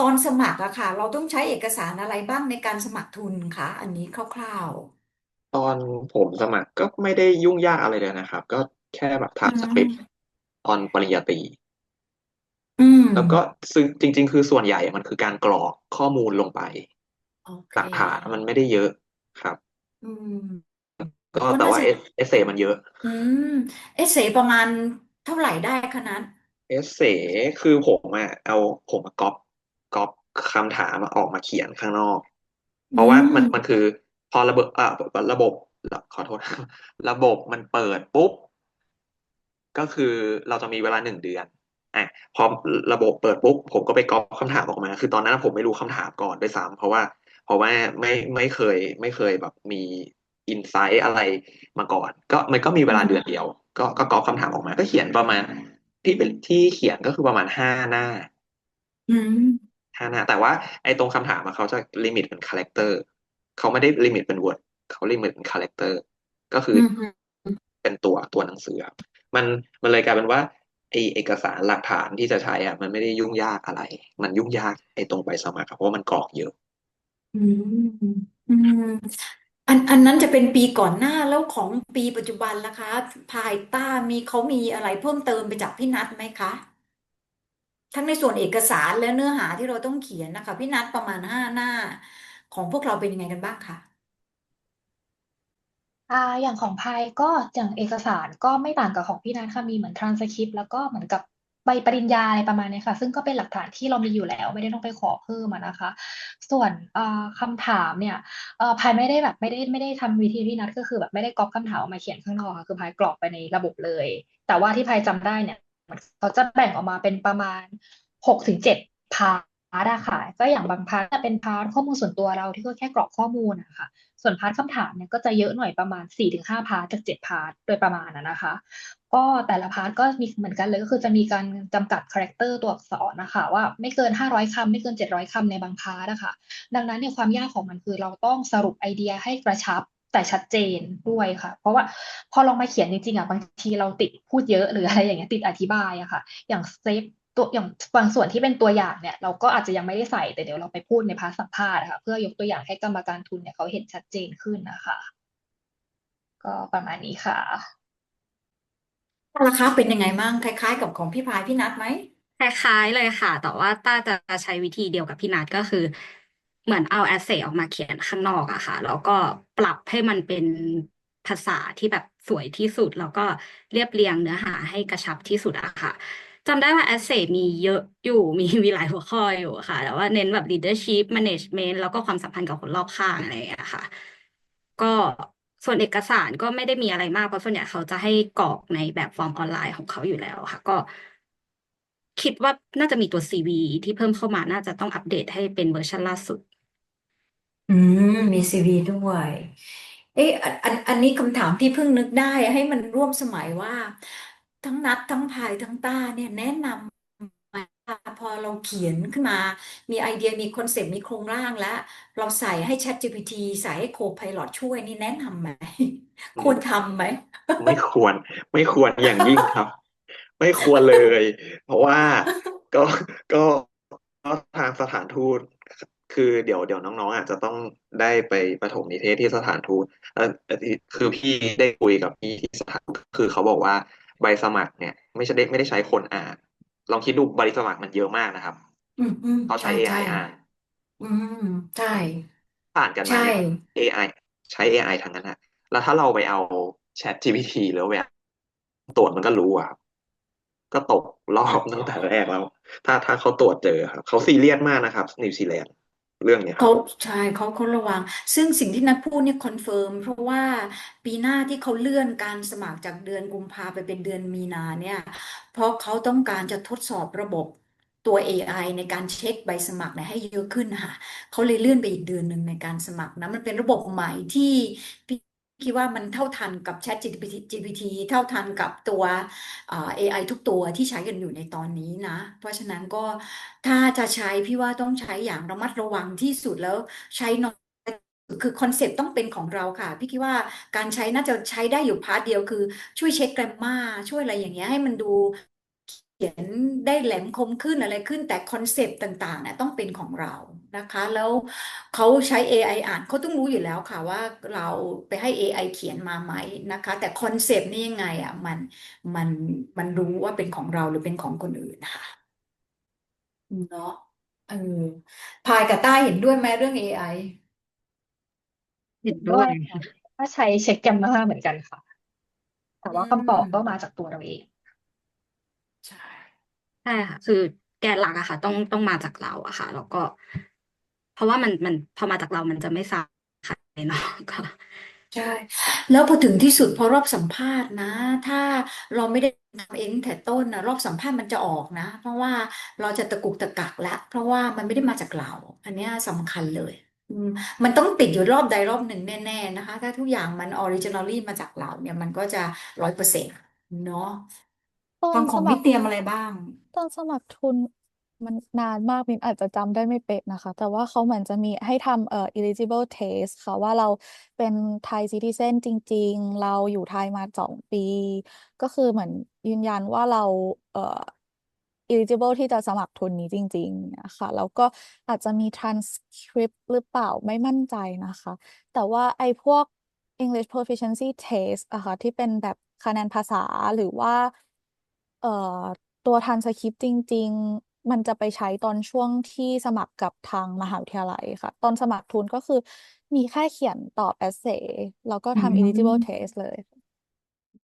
ตอนสมัครอะค่ะ เราต้องใช้เอกสารอะไรบ้างในการสมัครทุนคะอันนี้คร่าวตอนผมสมัครก็ไม่ได้ยุ่งยากอะไรเลยนะครับ ก็แค่แบบๆอืทำสคริปต์มตอนปริญญาตรี อืมแล้วก็ซึ่งจริง ๆ คือส่วนใหญ่มันคือการกรอกข้อมูลลงไป โอเค หลักฐานมันไม่ได้เยอะครับ อืม ก็ก็น่าจะแต่ว่าเอเอเซมันเยอะ อืมเอะเสประมาณเท่าไหร่ได้คะนั้นเอเซคือผมอะเอาผมมาก๊อป ก๊อปคำถามมาออกมาเขียนข้างนอก เพอืราะว่ามมันมันคือ พอระบบอ่าระบบขอโทษ ระบบมันเปิดปุ๊บ ก็คือเราจะมีเวลาหนึ่งเดือนอะพอระบบเปิดปุ๊บผมก็ไปก๊อปคำถามออกมา คือตอนนั้นผมไม่รู้คำถามก่อนด้วยซ้ำเพราะว่า เพราะว่าไม่ไม่เคย ไม่เคยแบบมีอินไซต์อะไรมาก่อน ก็มันก็มีเวอืลาเดือนมเดียว ก็ก็ก๊อปคำถามออกมา ก็เขียนประมาณที่เป็นที่เขียนก็คือประมาณห้าหน้าอืม ห้าหน้า แต่ว่าไอ้ตรงคำถามอะเขาจะลิมิตเป็นคาแรคเตอร์เขาไม่ได้ลิมิตเป็น Word เขาลิมิตเป็นคาแรคเตอร์ก็คืออืมเป็นตัวตัวหนังสือ มันมันเลยกลายเป็นว่าไอเอกสารหลักฐานที่จะใช้อะมันไม่ได้ยุ่งยากอะไร มันยุ่งยากไอตรงใบสมัครอะเพราะว่ามันกรอกเยอะ อืมอืมอันอันนั้นจะเป็นปีก่อนหน้าแล้วของปีปัจจุบันล่ะคะ ภายใต้มีเขามีอะไรเพิ่มเติมไปจากพี่นัทไหมคะ ทั้งในส่วนเอกสารและเนื้อหาที่เราต้องเขียนนะคะ พี่นัดประมาณห้าหน้า ของพวกเราเป็นยังไงกันบ้างคะอ่าอย่างของพายก็อย่างเอกสารก็ไม่ต่างกับของพี่นัทค่ะมีเหมือนทรานสคริปต์แล้วก็เหมือนกับใบปริญญาอะไรประมาณนี้ค่ะ ซึ่งก็เป็นหลักฐานที่เรามีอยู่แล้ว ไม่ได้ต้องไปขอเพิ่มนะคะ ส่วนอ่อคำถามเนี่ยอ่อพายไม่ได้แบบไม่ได้ไม่ได้ทำวิธีพี่นัทก็คือแบบไม่ได้ก๊อปคำถามมาเขียนข้างนอกค่ะคือพายกรอกไปในระบบเลย แต่ว่าที่พายจำได้เนี่ย เขาจะแบ่งออกมาเป็นประมาณหกถึงเจ็ดพาร์ทอะค่ะ ก็อย่างบางพาร์ทจะเป็นพาร์ทข้อมูลส่วนตัวเราที่ก็แค่กรอกข้อมูลอะค่ะ ส่วนพาร์ทคำถามเนี่ยก็จะเยอะหน่อยประมาณสี่ถึงห้าพาร์ทจากเจ็ดพาร์ทโดยประมาณนะนะคะ ก็แต่ละพาร์ทก็มีเหมือนกันเลยก็คือจะมีการจำกัดคาแรคเตอร์ตัวอักษรนะคะ ว่าไม่เกินห้าร้อยคำไม่เกินเจ็ดร้อยคำในบางพาร์ทนะคะดังนั้นเนี่ยความยากของมันคือเราต้องสรุปไอเดียให้กระชับ แต่ชัดเจนด้วยค่ะ เพราะว่าพอลองมาเขียนจริงๆอะบางทีเราติดพูดเยอะหรืออะไรอย่างเงี้ยติดอธิบายอะค่ะ อย่างเซฟตัวอย่างบางส่วนที่เป็นตัวอย่างเนี่ย เราก็อาจจะยังไม่ได้ใส่แต่เดี๋ยวเราไปพูดในพาร์ทสัมภาษณ์นะคะเพื่อยกตัวอย่างให้กรรมการทุนเนี่ยเขาเห็นชัดเจนขึ้นนะคะ ก็ประมาณนี้ค่ะราคาเป็นยังไงบ้างคล้าย ๆ กับของพี่พายพี่นัดไหมคล้ายๆเลยค่ะ แต่ว่าต้าจะใช้วิธีเดียวกับพี่นัทก็คือ เหมือนเอาแอสเซทออกมาเขียนข้างนอกอะค่ะ แล้วก็ปรับให้มันเป็นภาษาที่แบบสวยที่สุด แล้วก็เรียบเรียงเนื้อหาให้กระชับที่สุดอะค่ะจำได้ว่าแอสเซทมีเยอะอยู่มีมีหลายหัวข้ออยู่ค่ะ แต่ว่าเน้นแบบ leadership management แล้วก็ความสัมพันธ์กับคนรอบข้างอะไรอย่างเงี้ยค่ะ ก็ส่วนเอกสารก็ไม่ได้มีอะไรมาก เพราะส่วนใหญ่เขาจะให้กรอกในแบบฟอร์มออนไลน์ของเขาอยู่แล้วค่ะ ก็คิดว่าน่าจะมีตัว CV ที่เพิ่มเข้ามาน่าจะต้องอัปเดตให้เป็นเวอร์ชันล่าสุด อืม มีซีวีด้วย เอ๊ะอันอันอันนี้คำถามที่เพิ่งนึกได้ให้มันร่วมสมัยว่า ทั้งนัดทั้งพายทั้งต้าเนี่ยแนะนำมาพอเราเขียนขึ้นมา มีไอเดียมีคอนเซปต์มีโครงร่างแล้ว เราใส่ให้ ChatGPT ใส่ให้ Copilot ช่วยนี่แนะนำไหมควรอืมทำไหม ไม่ควรไม่ควรอย่างยิ่งครับ ไม่ควรเลย เพราะว่าก็ก็ก็ทางสถานทูต คือเดี๋ยวเดี๋ยวน้องๆอาจจะต้องได้ไปประถมนิเทศที่สถานทูตเออเอ่อคือพี่ได้คุยกับพี่ที่สถานทูตคือเขาบอกว่าใบสมัครเนี่ย ไม่ใช่ได้ไม่ได้ใช้คนอ่าน ลองคิดดูใบสมัครมันเยอะมากนะครับอืมอืมเขาใช้ใช่ใช่ AI อ่านอืมใช่ผ่านกันใช่มาเนี่ย AI ใช้ AI ทั้งนั้นฮะแล้วถ้าเราไปเอา Chat GPT หรือไปตรวจมันก็รู้อะครับก็ตกรอบตั้งแต่แรกแล้ว ถ้าถ้าเขาตรวจเจอครับเขาซีเรียสมากนะครับนิวซีแลนด์ เรื่องเนี้ยครัเขาใช่เขาเขาระวัง ซึ่งสิ่งที่นัดพูดเนี่ยคอนเฟิร์มเพราะว่าปีหน้าที่เขาเลื่อนการสมัครจากเดือนกุมภาไปเป็นเดือนมีนาเนี่ย เพราะเขาต้องการจะทดสอบระบบตัว AI ในการเช็คใบสมัครเนี่ยให้เยอะขึ้นค่ะเขาเลยเลื่อนไปอีกเดือนหนึ่งในการสมัครนะมันเป็นระบบใหม่ที่ คิดว่ามันเท่าทันกับ ChatGPT GPT เท่าทันกับตัวเอ่อ AI ทุกตัวที่ใช้กันอยู่ในตอนนี้นะ เพราะฉะนั้นก็ถ้าจะใช้พี่ว่าต้องใช้อย่างระมัดระวังที่สุดแล้วใช้น้อยคือคอนเซ็ปต์ต้องเป็นของเราค่ะ พี่คิดว่าการใช้น่าจะใช้ได้อยู่พาร์ทเดียวคือช่วยเช็คแกรมมาช่วยอะไรอย่างเงี้ยให้มันดู ขียนได้แหลมคมขึ้นอะไรขึ้น แต่คอนเซปต์ต่างๆเนี่ยต้องเป็นของเรานะคะ แล้วเขาใช้ AI อ่านเขาต้องรู้อยู่แล้วค่ะว่าเราไปให้ AI เขียนมาไหมนะคะ แต่คอนเซปต์นี่ยังไงอะมันมันมันรู้ว่าเป็นของเราหรือเป็นของคนอื่นนะคะเนาะเออพายกับต้าเห็นด้วยไหมเรื่อง AI เห็นด้ด้ววยยค่ะถ้าใช้เช็คแกมมาเหมือนกันค่ะ แต่อืว่าคำตอบก็มมาจากตัวเราเองใช่ ใช่ค่ะ คือแกนหลักอะค่ะ ต้องต้องมาจากเราอะค่ะ แล้วก็ เพราะว่ามันมันพอมาจากเรามันจะไม่ซ้ำใครเนาะก็ใช่ แล้วพอถึงที่สุดพอรอบสัมภาษณ์นะ ถ้าเราไม่ได้ทำเองตั้งแต่ต้นนะรอบสัมภาษณ์มันจะออกนะ เพราะว่าเราจะตะกุกตะกักล้วเพราะว่ามันไม่ได้มาจากเรา อันเนี้ยสำคัญเลยอืมมันต้องติดอยู่รอบใดรอบหนึ่งแน่ ๆ นะคะ ถ้าทุกอย่างมันออริจินอลี่มาจากเราเนี่ยมันก็จะร้อยเปอร์เซ็นต์เนาะ ตอฟันงขสองมัมิครเตรียมอะไรบ้าง ตอนสมัครทุนมันนานมากมินอาจจะจำได้ไม่เป๊ะนะคะ แต่ว่าเขาเหมือนจะมีให้ทำเอ่อ eligible test ค่ะว่าเราเป็นไทย citizen จริง ๆ เราอยู่ไทยมาสองปี ก็คือเหมือนยืนยันว่าเราเอ่อ eligible ที่จะสมัครทุนนี้จริงๆนะคะแล้วก็อาจจะมี transcript หรือเปล่าไม่มั่นใจนะคะ แต่ว่าไอ้พวก English proficiency test อะค่ะที่เป็นแบบคะแนนภาษาหรือว่า เอ่อตัวทันสคริปต์จริง ๆ มันจะไปใช้ตอนช่วงที่สมัครกับทางมหาวิทยาลัยค่ะ ตอนสมัครทุนก็คือมีแค่เขียนตอบ essay แล้วก็อืทำ eligible ม test เลย